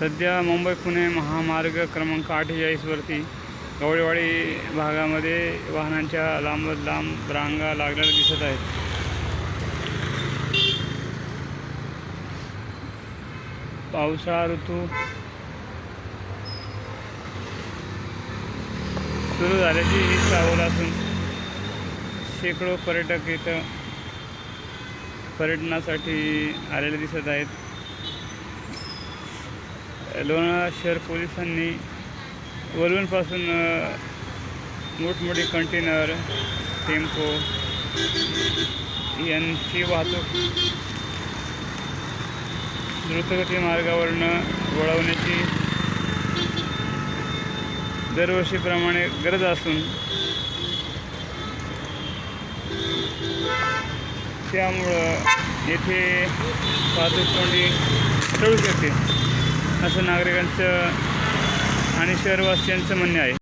सध्या मुंबई पुणे महामार्ग क्रमांक अठ्ठेचाळीसवरती गवळीवाडी भागामध्ये वाहनांच्या लांबच लांब रांगा लागलेल्या दिसत आहेत. पावसाळा ऋतू सुरू झाल्याची ही सावल असून शेकडो पर्यटक इथं पर्यटनासाठी आलेले दिसत आहेत. लोणावळा शहर पोलिसांनी वलवणपासून मोठमोठे कंटेनर टेम्पो यांची वाहतूक द्रुतगती मार्गावरनं वळवण्याची दरवर्षीप्रमाणे गरज असून त्यामुळं येथे वाहतूक कोंडी टळू शकते. असं नागरिकांचं आणि शहरवासियांचं म्हणणे आहे.